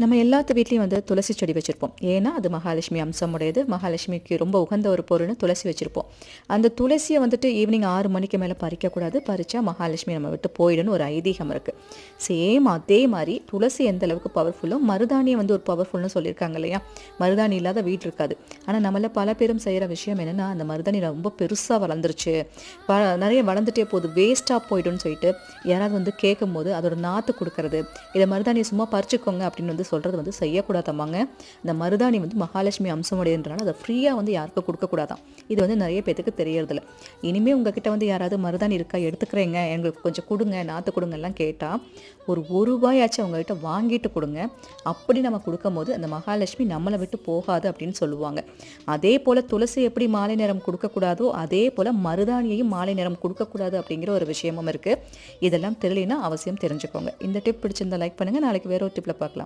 நம்ம எல்லாத்து வீட்லேயும் வந்து துளசி செடி வச்சுருப்போம். ஏன்னா அது மகாலட்சுமி அம்சம் உடையது மகாலட்சுமிக்கு ரொம்ப உகந்த ஒரு பொருள்னு துளசி வச்சுருப்போம். அந்த துளசியை வந்துட்டு ஈவினிங் ஆறு மணிக்கு மேலே பறிக்கக்கூடாது. பறிச்சா மகாலட்சுமி நம்ம விட்டு போயிடுன்னு ஒரு ஐதீகம் இருக்குது சேம் அதே மாதிரி துளசி எந்த அளவுக்கு பவர்ஃபுல்லோ மருதாணியை வந்து ஒரு பவர்ஃபுல்னு சொல்லியிருக்காங்க இல்லையா? மருதாணி இல்லாத வீடு இருக்காது. ஆனால் நம்மள பல பேரும் செய்கிற விஷயம் என்னென்னா அந்த மருதாணி ரொம்ப பெருசாக வளர்ந்துருச்சு. ப நிறைய வளர்ந்துட்டே போகுது. வேஸ்ட்டாக போய்டும்னு சொல்லிட்டு யாராவது வந்து கேட்கும்போது அதோட நாற்று கொடுக்கறது இதை மருதாணியை சும்மா பறிச்சுக்கோங்க அப்படின்னு வந்து சொல்கிறது வந்து செய்யக்கூடாதம்மாங்க. இந்த மருதாணி வந்து மகாலட்சுமி அம்சம் அம்சமுடையன்றனால அதை ஃப்ரீயாக வந்து யாருக்கும் கொடுக்கக்கூடாதான் இது வந்து நிறைய பேத்துக்கு தெரியறதில்ல. இனிமேல் உங்ககிட்ட வந்து யாராவது மருதாணி இருக்கா எடுத்துக்கிறேங்க. எங்களுக்கு கொஞ்சம் கொடுங்க நாற்று கொடுங்க எல்லாம் கேட்டால் ஒரு ஒரு ரூபாயாச்சும் அவங்ககிட்ட வாங்கிட்டு கொடுங்க. அப்படி நம்ம கொடுக்கும்போது அந்த மகாலட்சுமி நம்மளை விட்டு போகாது அப்படின்னு சொல்லுவாங்க. அதே போல் துளசி எப்படி மாலை நேரம் கொடுக்கக்கூடாதோ அதே போல் மருதாணியையும் மாலை நேரம் கொடுக்கக்கூடாது அப்படிங்கிற ஒரு விஷயமும் இருக்குது இதெல்லாம் தெரியலனா அவசியம் தெரிஞ்சுக்கோங்க. இந்த டிப் பிடிச்சிருந்தா லைக் பண்ணுங்கள் நாளைக்கு வேற ஒரு டிப்பில் பார்க்கலாம்.